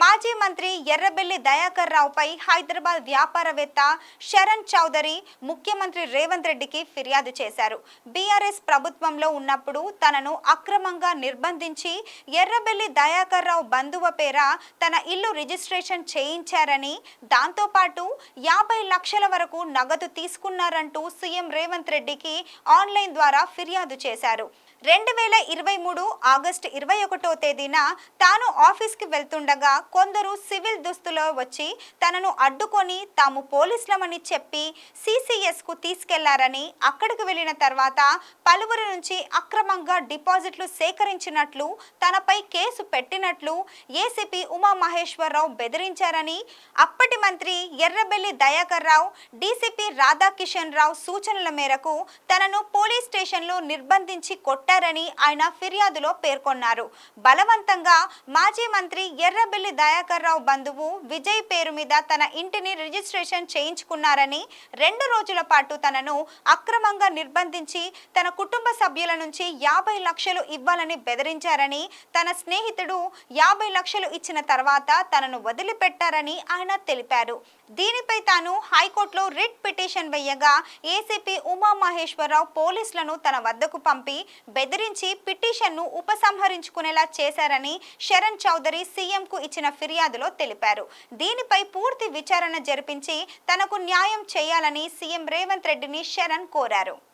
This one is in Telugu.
మాజీ మంత్రి ఎర్రబెల్లి దయాకర్ రావుపై హైదరాబాద్ వ్యాపారవేత్త శరణ్ చౌదరి ముఖ్యమంత్రి రేవంత్ రెడ్డికి ఫిర్యాదు చేశారు. బీఆర్ఎస్ ప్రభుత్వంలో ఉన్నప్పుడు తనను అక్రమంగా నిర్బంధించి ఎర్రబెల్లి దయాకర్ రావు బంధువ పేర తన ఇల్లు రిజిస్ట్రేషన్ చేయించారని దాంతోపాటు యాభై లక్షల వరకు నగదు తీసుకున్నారంటూ సీఎం రేవంత్ రెడ్డికి ఆన్లైన్ ద్వారా ఫిర్యాదు చేశారు. రెండు వేల ఇరవై మూడు ఆగస్టు ఇరవై ఒకటో తేదీన తాను ఆఫీస్కి వెళ్తుండగా కొందరు సివిల్ దుస్తులో వచ్చి తనను అడ్డుకొని తాము పోలీసులమని చెప్పి సిసిఎస్కు తీసుకెళ్ళారని అక్కడికి వెళ్ళిన తర్వాత పలువురి నుంచి అక్రమంగా డిపాజిట్లు సేకరించినట్లు తనపై కేసు పెట్టినట్లు ఏసీపీ ఉమా మహేశ్వరరావు బెదిరించారని అప్పటి మంత్రి ఎర్రబెల్లి దయాకర్ రావు డీసీపీ రాధాకిషన్ రావు సూచనల మేరకు తనను పోలీస్ స్టేషన్లో నిర్బంధించి కొట్టారని ఆయన ఫిర్యాదులో పేర్కొన్నారు. బలవంతంగా మాజీ మంత్రి ఎర్రబెల్లి దయాకర్ రావు బంధువు విజయ్ పేరు మీద తన ఇంటిని రిజిస్ట్రేషన్ చేయించుకున్నారని రెండు రోజుల పాటు తనను అక్రమంగా నిర్బంధించి తన కుటుంబ సభ్యుల నుంచి యాభై లక్షలు ఇవ్వాలని బెదిరించారని తన స్నేహితుడు యాభై లక్షలు ఇచ్చిన తర్వాత తనను వదిలిపెట్టారని ఆయన తెలిపారు. దీనిపై తాను హైకోర్టులో రిట్ పిటిషన్ వేయగా ఏసీపీ ఉమా మహేశ్వరరావు పోలీసులను తన వద్దకు పంపి బెదిరించి పిటిషన్ను ఉపసంహరించుకునేలా చేశారని శరణ్ చౌదరి సీఎంకు ఇచ్చిన ఫిర్యాదులో తెలిపారు. దీనిపై పూర్తి విచారణ జరిపించి తనకు న్యాయం చేయాలని సీఎం రేవంత్ రెడ్డిని శరణ్ కోరారు.